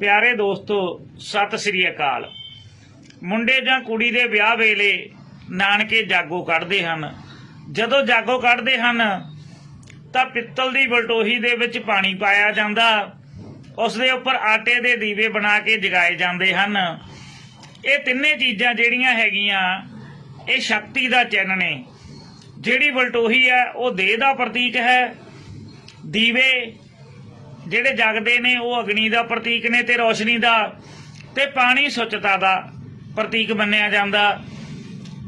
ਪਿਆਰੇ ਦੋਸਤੋ, ਸਤਿ ਸ੍ਰੀ ਅਕਾਲ। ਮੁੰਡੇ ਜਾਂ ਕੁੜੀ ਦੇ ਵਿਆਹ ਵੇਲੇ ਨਾਨਕੇ ਜਾਗੋ ਕੱਢਦੇ ਹਨ। ਜਦੋਂ ਜਾਗੋ ਕੱਢਦੇ ਹਨ, ਤਾਂ ਪਿੱਤਲ ਦੀ ਬਲਟੋਹੀ ਦੇ ਵਿੱਚ ਪਾਣੀ ਪਾਇਆ ਜਾਂਦਾ। ਉਸ ਦੇ ਉੱਪਰ ਆਟੇ ਦੇ ਦੀਵੇ ਬਣਾ ਕੇ ਜਗਾਏ ਜਾਂਦੇ ਹਨ। ਇਹ ਤਿੰਨੇ ਚੀਜ਼ਾਂ ਜਿਹੜੀਆਂ ਹੈਗੀਆਂ, ਇਹ ਸ਼ਕਤੀ ਦਾ ਚਿੰਨ੍ਹ ਨੇ। ਜਿਹੜੀ ਬਲਟੋਹੀ ਹੈ, ਉਹ ਦੇਹ ਦਾ ਪ੍ਰਤੀਕ ਹੈ। ਦੀਵੇ ਜਿਹੜੇ ਜਗਦੇ ਨੇ, ਉਹ ਅਗਨੀ ਦਾ ਪ੍ਰਤੀਕ ਨੇ ਤੇ ਰੋਸ਼ਨੀ ਦਾ। ਤੇ ਪਾਣੀ ਸੁੱਚਤਾ ਦਾ ਪ੍ਰਤੀਕ ਮੰਨਿਆ ਜਾਂਦਾ।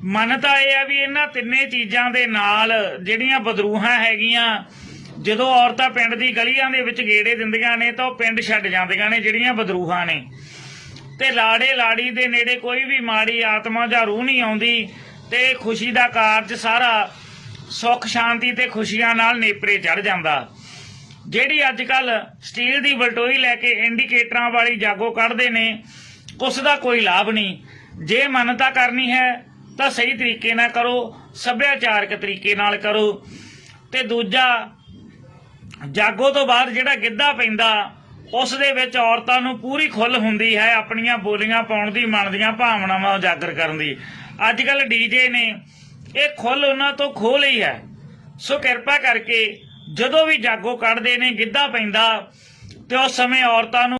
ਮੰਨਤਾ ਇਹ ਆ ਵੀ ਇਹਨਾਂ ਤਿੰਨੇ ਚੀਜ਼ਾਂ ਦੇ ਨਾਲ ਜਿਹੜੀਆਂ ਬਦਰੂਹਾਂ ਹੈਗੀਆਂ, ਜਦੋਂ ਔਰਤਾਂ ਪਿੰਡ ਦੀ ਗਲੀਆਂ ਦੇ ਵਿੱਚ ਗੇੜੇ ਦਿੰਦੀਆਂ ਨੇ, ਤਾਂ ਉਹ ਪਿੰਡ ਛੱਡ ਜਾਂਦੀਆਂ ਨੇ, ਜਿਹੜੀਆਂ ਬਦਰੂਹਾਂ ਨੇ। ਤੇ ਲਾੜੇ ਲਾੜੀ ਦੇ ਨੇੜੇ ਕੋਈ ਵੀ ਮਾੜੀ ਆਤਮਾ ਜਾਂ ਰੂਹ ਨਹੀਂ ਆਉਂਦੀ, ਤੇ ਖੁਸ਼ੀ ਦਾ ਕਾਰਜ ਸਾਰਾ ਸੁੱਖ, ਸ਼ਾਂਤੀ ਤੇ ਖੁਸ਼ੀਆਂ ਨਾਲ ਨੇਪਰੇ ਚੜ ਜਾਂਦਾ। ਜਿਹੜੀ ਅੱਜ ਕੱਲ ਸਟੀਲ ਦੀ ਬਲਟੋਈ ਲੈ ਕੇ ਇੰਡੀਕੇਟਰਾਂ ਵਾਲੀ ਜਾਗੋ ਕੱਢਦੇ ਨੇ ਉਸ ਦਾ ਕੋਈ ਲਾਭ ਨਹੀਂ। ਜੇ ਮੰਨਤਾ ਕਰਨੀ ਹੈ, ਤਾਂ ਸਹੀ ਤਰੀਕੇ ਨਾਲ ਕਰੋ, ਸੱਭਿਆਚਾਰਕ ਤਰੀਕੇ ਨਾਲ ਕਰੋ। ਤੇ ਦੂਜਾ, ਜਾਗੋ ਤੋਂ ਬਾਅਦ ਜਿਹੜਾ ਗਿੱਧਾ ਪੈਂਦਾ ਉਸ ਦੇ ਵਿੱਚ ਔਰਤਾਂ ਨੂੰ ਪੂਰੀ ਖੁੱਲ ਹੁੰਦੀ ਹੈ ਆਪਣੀਆਂ ਬੋਲੀਆਂ ਪਾਉਣ ਦੀ, ਮਨ ਦੀਆਂ ਭਾਵਨਾਵਾਂ ਉਜਾਗਰ ਕਰਨ ਦੀ। ਅੱਜ ਕੱਲ ਡੀਜੇ ਨੇ, ਇਹ ਖੁੱਲ ਉਹਨਾਂ ਤੋਂ ਖੋਹ ਲਈ ਹੈ। ਸੋ ਕਿਰਪਾ ਕਰਕੇ ਜਦੋਂ ਵੀ ਜਾਗੋ ਕੱਢਦੇ ਨੇ ਗਿੱਧਾ ਪੈਂਦਾ ਤੇ ਉਸ ਸਮੇਂ ਔਰਤਾਂ ਨੂੰ